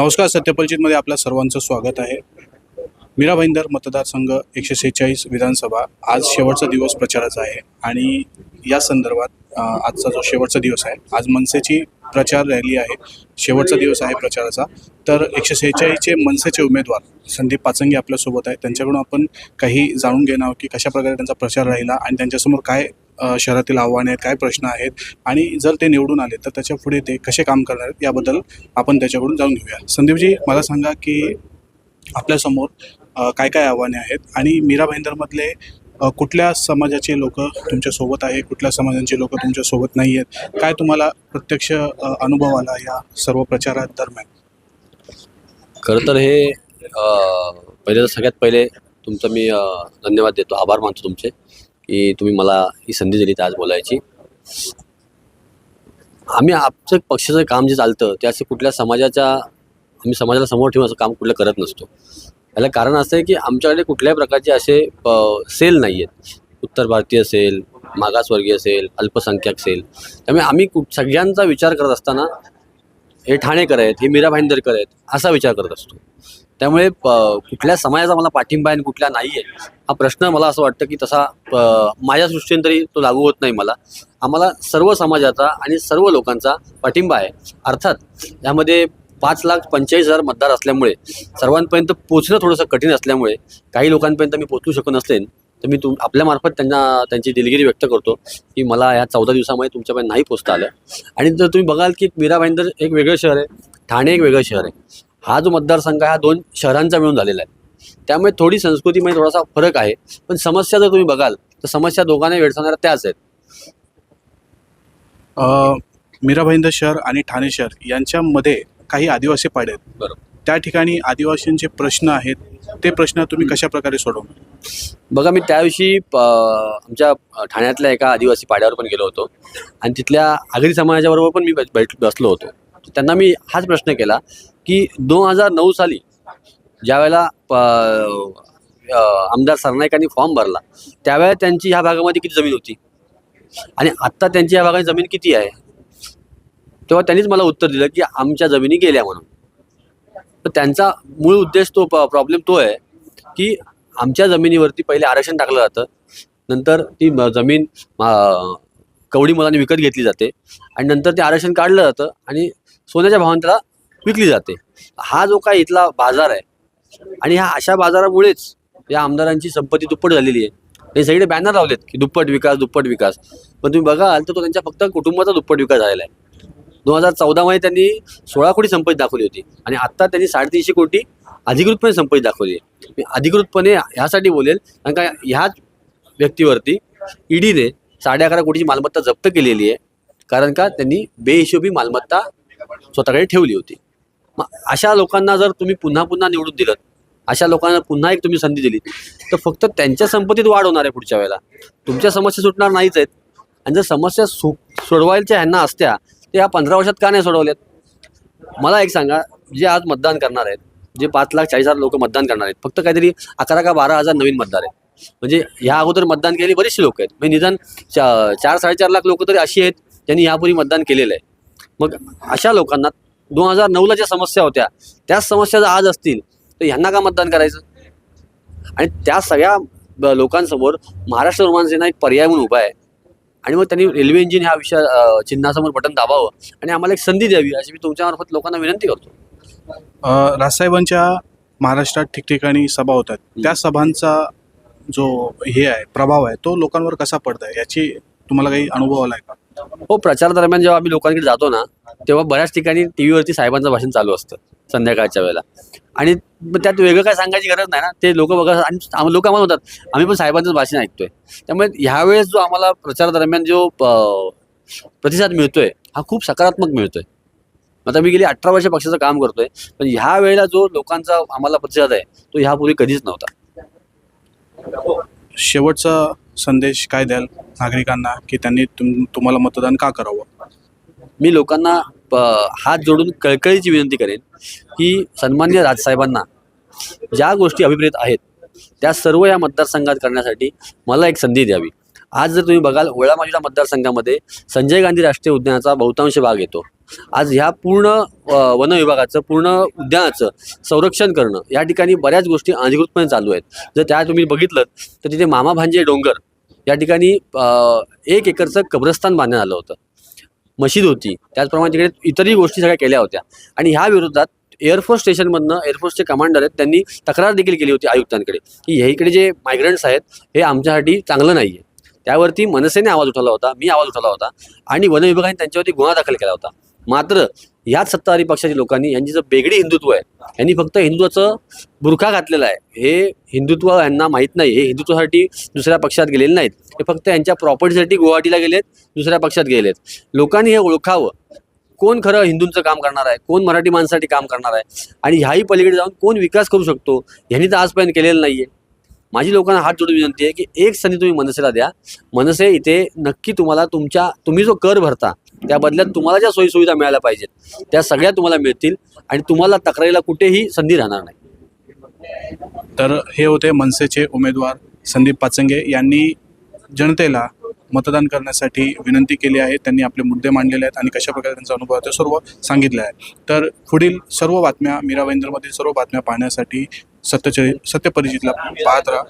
नमस्कार सत्यपरिचितमध्ये आपल्या सर्वांचं स्वागत आहे. मीरा भाईंदर मतदारसंघ एकशे सेहेचाळीस विधानसभा आज शेवटचा दिवस प्रचाराचा आहे आणि या संदर्भात आजचा जो शेवटचा दिवस आहे आज मनसेची प्रचार रॅली आहे शेवटचा दिवस आहे प्रचाराचा. तर एकशे सेहेचाळीसचे मनसेचे उमेदवार संदीप पाचंगे आपल्यासोबत आहे त्यांच्याकडून आपण काही जाणून घेणार आहोत की कशा प्रकारे त्यांचा प्रचार राहिला आणि त्यांच्यासमोर काय शहरातील आव्हाने आहेत काय प्रश्न आहेत आणि जर ते निवडून आले तर त्याच्या पुढे ते कसे काम करणार आहेत याबद्दल आपण त्याच्याकडून जाणून घेऊया. संदीपजी मला सांगा की आपल्यासमोर काय काय आव्हाने आहेत आणि मीरा भाईंदरमधले कुठल्या समाजाचे लोक तुमच्यासोबत आहे कुठल्या समाजांचे लोक तुमच्यासोबत नाही आहेत? काय तुम्हाला प्रत्यक्ष अनुभव आला या सर्व प्रचारात दरम्यान? खरं तर हे पहिले तर सगळ्यात पहिले तुमचं मी धन्यवाद देतो आभार मानतो तुमचे. की तुम्ही मला ही संधी दिली आज बोलायची. आम्ही आमचं पक्षाचं काम जे चालतं ते असे कुठल्या समाजाच्या आम्ही समाजाला समोर ठेवून असं काम कुठलं करत नसतो. याला कारण असं आहे की आमच्याकडे कुठल्याही प्रकारचे असे सेल नाही आहेत उत्तर भारतीय असेल मागासवर्गीय असेल अल्पसंख्याक सेल. त्यामुळे आम्ही कुठ सगळ्यांचा विचार करत असताना हे ठाणेकर आहेत हे मीरा भाईंदरकर आहेत असा विचार करत असतो. त्यामुळे प कुठल्या समाजाचा मला पाठिंबा आहे आणि कुठल्या नाही आहे हा प्रश्न मला असं वाटतं की तसा माझ्या दृष्टीने तरी तो लागू होत नाही मला. आम्हाला सर्व समाजाचा आणि सर्व लोकांचा पाठिंबा आहे. अर्थात यामध्ये पाच लाख पंचेचाळीस हजार मतदार असल्यामुळे सर्वांपर्यंत पोचणं थोडंसं कठीण असल्यामुळे काही लोकांपर्यंत मी पोचू शकत नसलेन तर मी तुम आपल्यामार्फत त्यांना त्यांची दिलगिरी व्यक्त करतो की मला या चौदा दिवसामध्ये तुमच्यापर्यंत नाही पोचता आलं. आणि जर तुम्ही बघाल की मीरा भाईंदर एक वेगळं शहर आहे ठाणे एक वेगळं शहर आहे. हा जो मतदारसंघ आहे हा दोन शहरांचा मिळून झालेला आहे. त्यामुळे थोडी संस्कृतीमध्ये थोडासा फरक आहे. पण समस्या जर तुम्ही बघाल तर समस्या दोघांना वेळसावणाऱ्या त्याच आहेत. अ, मीरा भाईंदर शहर आणि ठाणे शहर यांच्यामध्ये काही आदिवासी पाडे आहेत. बरोबर. त्या ठिकाणी आदिवासींचे प्रश्न आहेत. ते प्रश्न तुम्ही कशा प्रकारे सोडवणार? बघा मी त्याविषयी आमच्या ठाण्यातल्या एका आदिवासी पाड्यावर पण गेलो होतो. आणि तिथल्या आगरी समाजाबरोबर पण मी बैठ बसलो होतो. त्यांना मी हाच प्रश्न केला की दोन हजार नऊ साली ज्यावेळेला प आमदार सरनाईकांनी फॉर्म भरला त्यावेळेला त्यांची ह्या भागामध्ये किती जमीन होती? आणि आत्ता त्यांची ह्या भागाची जमीन किती आहे? तेव्हा त्यांनीच मला उत्तर दिलं की आमच्या जमिनी गेल्या म्हणून. तर त्यांचा मूळ उद्देश तो प्रॉब्लेम तो आहे की आमच्या जमिनीवरती पहिले आरक्षण टाकलं जातं नंतर ती म- जमीन कवडी मुलांनी विकत घेतली जाते आणि नंतर ते आरक्षण काढलं जातं आणि सोन्याच्या भावाने त्याला विकली जाते. हा जो काय इथला बाजार आहे आणि ह्या अशा बाजारामुळेच या आमदारांची संपत्ती दुप्पट झालेली आहे. ते सगळे बॅनर लावलेत की दुप्पट विकास दुप्पट विकास. पण तुम्ही बघाल तर तो त्यांच्या फक्त कुटुंबाचा दुप्पट विकास झालेला आहे. दोन हजार चौदामध्ये त्यांनी सोळा कोटी संपत्ती दाखवली होती आणि आत्ता त्यांनी साडेतीनशे कोटी अधिकृतपणे संपत्ती दाखवली आहे. मी अधिकृतपणे ह्यासाठी बोलेल कारण का ह्याच व्यक्तीवरती ईडीने साडे अकरा कोटीची मालमत्ता जप्त केलेली आहे. कारण का? त्यांनी बेहिशोबी मालमत्ता स्वतःकडे ठेवली होती. मग अशा लोकांना जर तुम्ही पुन्हा पुन्हा निवडून दिलं अशा लोकांना पुन्हा एक तुम्ही संधी दिली तर फक्त त्यांच्या संपत्तीत वाढ होणार आहे पुढच्या वेळेला. तुमच्या समस्या सुटणार नाहीच आहेत. आणि जर समस्या सु सोडवायच्या ह्यांना असत्या ते या पंधरा वर्षात का नाही सोडवल्यात? मला एक सांगा जे आज मतदान करणार आहेत जे पाच लाख चाळीस हजार लोक मतदान करणार आहेत फक्त काहीतरी अकरा का बारा हजार नवीन मतदार आहेत. म्हणजे ह्या अगोदर मतदान केलेली बरीचशी लोक आहेत. म्हणजे निदान चा चार साडेचार लाख लोक तरी अशी आहेत ज्यांनी यापूर्वी मतदान केलेलं आहे. मग अशा लोकांना दोन हजार नऊला ज्या समस्या होत्या त्याच समस्या जर आज असतील तर ह्यांना का मतदान करायचं? आणि त्या सगळ्या लोकांसमोर महाराष्ट्र निर्माण सेना एक पर्याय म्हणून उभा आहे. आणि मग त्यांनी रेल्वे इंजिन ह्या विषया चिन्हासमोर बटन दाबावं आणि आम्हाला एक संधी द्यावी अशी मी तुमच्यामार्फत लोकांना विनंती करतो. अ, राजसाहेबांच्या महाराष्ट्रात ठिकठिकाणी सभा होतात. त्या सभांचा जो हे आहे प्रभाव आहे तो लोकांवर कसा पडत आहे याची तुम्हाला काही अनुभव आलाय का? हो प्रचार दरम्यान जेव्हा आम्ही लोकांकडे जातो ना तेव्हा बऱ्याच ठिकाणी टी व्हीवरती साहेबांचं भाषण चालू असतं संध्याकाळच्या वेळेला. आणि त्यात वेगळं काय सांगायची गरज नाही ना ते लोक बघा आणि लोक आम्हाला म्हणतात आम्ही पण साहेबांचं भाषण ऐकतोय. त्यामुळे ह्यावेळेस जो आम्हाला प्रचार दरम्यान जो प्रतिसाद मिळतोय हा खूप सकारात्मक मिळतोय. आता मी गेली अठरा वर्ष पक्षाचं काम करतोय पण ह्या वेळेला जो लोकांचा आम्हाला प्रतिसाद आहे तो ह्यापूर्वी कधीच नव्हता. शेवटचा संदेश काय द्याल नागरिकांना की त्यांनी तुम तुम्हाला मतदान का करावं? मी लोकांना प हात जोडून कळकळीची विनंती करेन की सन्मान्य राजसाहेबांना ज्या गोष्टी अभिप्रेत आहेत त्या सर्व या मतदारसंघात करण्यासाठी मला एक संधी द्यावी. आज जर तुम्ही बघाल वळामाजीला मतदारसंघामध्ये संजय गांधी राष्ट्रीय उद्यानाचा बहुतांश भाग येतो. आज ह्या पूर्ण वन विभागाचं पूर्ण उद्यानाचं संरक्षण करणं या ठिकाणी बऱ्याच गोष्टी अधिकृतपणे चालू आहेत. जर त्या तुम्ही बघितलं तर तिथे मामा भांजे डोंगर या ठिकाणी एक एकरचं कब्रस्तान बांधण्यात आलं होतं. मशीद होती. त्याचप्रमाणे तिकडे इतरही गोष्टी सगळ्या केल्या होत्या. आणि ह्या विरोधात एअरफोर्स स्टेशनमधनं एअरफोर्सचे कमांडर आहेत त्यांनी तक्रार देखील केली होती आयुक्तांकडे की हे इकडे जे मायग्रंट्स आहेत हे आमच्यासाठी चांगलं नाही आहे त्यावरती मनसेने आवाज उठवला होता मी आवाज उठवला होता. आणि वन विभागाने त्यांच्यावरती गुन्हा दाखल केला होता. मात्र याच सत्ताधारी पक्षाच्या लोकांनी यांची जे बेगडी हिंदुत्व आहे यांनी फक्त हिंदुत्वाचं बुरखा घातलेला आहे. हे हिंदुत्व यांना माहीत नाही. हे हिंदुत्वासाठी दुसऱ्या पक्षात गेलेले नाहीत. हे फक्त यांच्या प्रॉपर्टीसाठी गुवाहाटीला गेलेत दुसऱ्या पक्षात गेलेत. लोकांनी हे ओळखावं. कोण खरं हिंदूंचं काम करणार आहे? कोण मराठी माणसासाठी काम करणार आहे? आणि ह्याही पलीकडे जाऊन कोण विकास करू शकतो? ह्यांनी तर आजपर्यंत केलेलं नाही आहे माझी लोकांना हात जोडून विनंती आहे की एक संधी तुम्ही मनसेला द्या. मनसे इथे नक्की तुम्हाला तुमच्या तुम्ही जो कर भरता त्या बदल्यात तुम्हाला ज्या सोयीसुविधा मिळाल्या पाहिजेत त्या सगळ्या तुम्हाला मिळतील आणि तुम्हाला तक्रारीला कुठेही संधी राहणार नाही. तर हे होते मनसेचे उमेदवार संदीप पाचंगे यांनी जनतेला मतदान करण्यासाठी विनंती केली आहे. त्यांनी आपले मुद्दे मांडलेले आहेत आणि कशा प्रकारे त्यांचा अनुभव आहे ते सर्व सांगितले आहे. तर पुढील सर्व बातम्या मीरा वेंद्रमधील सर्व बातम्या पाहण्यासाठी सत्यचे सत्यपरिचितला पाहत राहा.